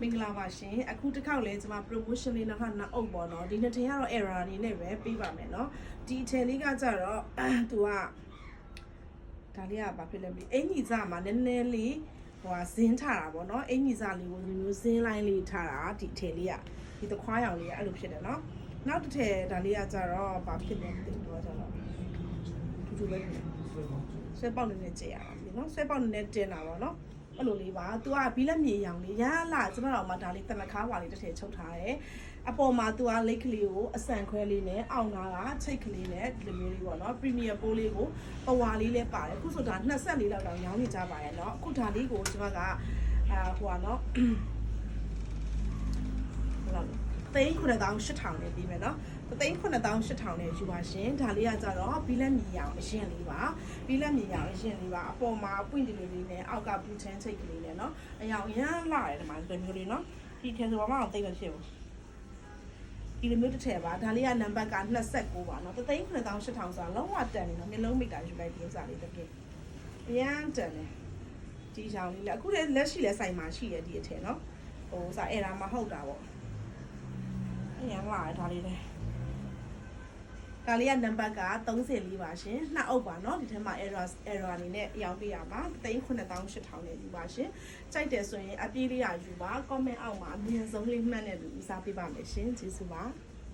မင်္ဂလာပါရှင်အခုတစ်ခေါက်လဲကျွန်မ promotion လေးနောက်ထပ်နောက်အုပ်ပေါ့နော်ဒီနှစ်ထင်ကတော့ error အနေနဲ့ပဲပေးပါမယ်နော်ဒီအထည်လေးကကြတော့သူကဒါလေးကဘာဖြစ်လဲမသိအင်ကြီးစားမှာနည်းနည်းလေးဟိုဟာဇင်းထားတာပေါ့နော်အင်ကြီးစားလေးကိုဒီမျိုးဇင်းလိုင်းလေးထားတာဒီအထည်လေးကဒီသခွားရောင်လေးကအဲ့လိုဖြစ်တယ်နော်နောက်တစ်ထည်ဒါလေးကကြတော့ဘာဖြစ်လဲမသိဘူးတော့ကြတော့တူတူပဲဖြစ်တယ်ဆွဲပေါက်နေနဲ့ကြည့်ရတာပြီနော်ဆွဲပေါက်နေနဲ့တင်တာပေါ့နော် အဲ့လိုလေးပါ तू ကဘီလက်မြေရောင်လေးရလာကျမတို့မှဒါလေးတနခါဝါလေးတစ်ထည်ချုပ်ထားတယ်အပေါ်မှာ तू ကလိတ်ကလေးကိုအဆန်ခွဲလေးနဲ့အောင်နာကချိတ်ကလေးနဲ့ဒီလိုမျိုးလေးပေါ့နော်ပရီမီယံပိုးလေးကိုပဝါလေးလည်းပါတယ်အခုဆိုဒါ24လောက်တောင်ရောင်းနေကြပါရဲ့เนาะအခုဒါလေးကိုကျမကအာဟိုပါเนาะ 3,800နဲ့ပြီးမယ်နော်3,800နဲ့ယူပါရှင်ဒါလေးကကြတော့ဘီလက်မြေရောင်အရင်လေးပါဘီလက်မြေရောင်အရင်လေးပါအပေါ်မှာအပွင့်ဒီလိုလေးနဲ့အောက်ကဘူချန်ချိတ်ကလေးနဲ့နော်အရောင်ရမ်းလာတယ်ဒီမှာဒီလိုမျိုးလေးနော်ဒီထဲဆိုဘာမှတော့သိမဖြစ်ဘူးဒီလိုမျိုးတစ်ထည်ပါဒါလေးကနံပါတ်က29ပါနော်3,800ဆိုတာလုံးဝတန်နေနော်မျိုးလုံးမိတာယူလိုက်ပြီးစားလေးတကယ်အရန်တန်တယ်ဒီရောင်လေးလည်းအခုလည်းလက်ရှိလည်းဆိုင်မှာရှိရဒီအထည်နော်ဟိုစားအဲ့ဒါမှဟုတ်တာပေါ့ ရန်လာတယ်ဒါလေးလည်း ဒါလေးကနံပါတ်က34ပါရှင်နှစ်အုပ်ပါเนาะဒီထဲမှာ error error အနေနဲ့အရောက်ပေးရပါ39800နဲ့ယူပါရှင်ကြိုက်တယ်ဆိုရင်အပြေးလေးရယူပါ comment အောက်မှာအမြင်ဆုံးလေးမှတ်နဲ့လူဦးစားပေးပါမယ်ရှင်ကျေးဇူးပါ